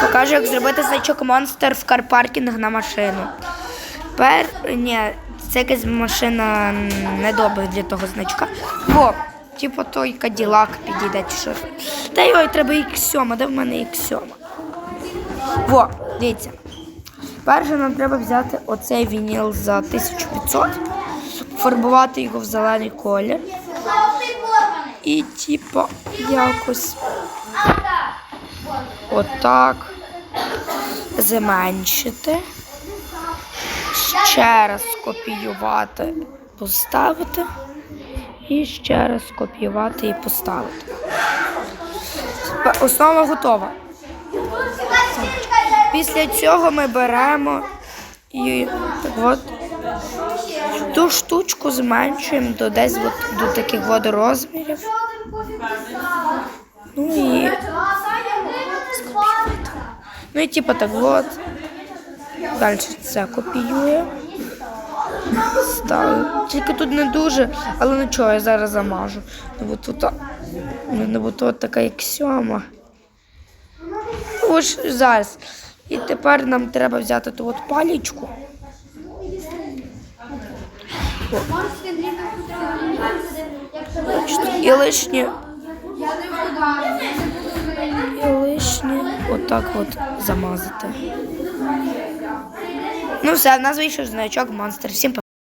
Покажу, як зробити значок монстр в карпаркінг на машину. Пер... Ні, це якась машина недобра для того значка. Во, типу той каділак підійде чи що. Та йой, треба X7, де в мене X7? Во, дивіться. Перше нам треба взяти оцей вініл за 1500, фарбувати його в зелений колір. І типу якось отак зменшити. Ще раз копіювати, поставити. І ще раз копіювати і поставити. Основа готова. Після цього ми беремо і от ту штучку зменшуємо до десь от, до таких от розмірів. Ну і, ну і типу так от. Далі це копіює. Ставлю. Тільки тут не дуже, але нічого, я зараз замажу. Бо тут, ну, бо тут така як сьома. Ось зараз. І тепер нам треба взяти ту от палічку. О. І лишнє. І отак от замазати. Ну все, в нас вийшов значок монстр. Всім пока.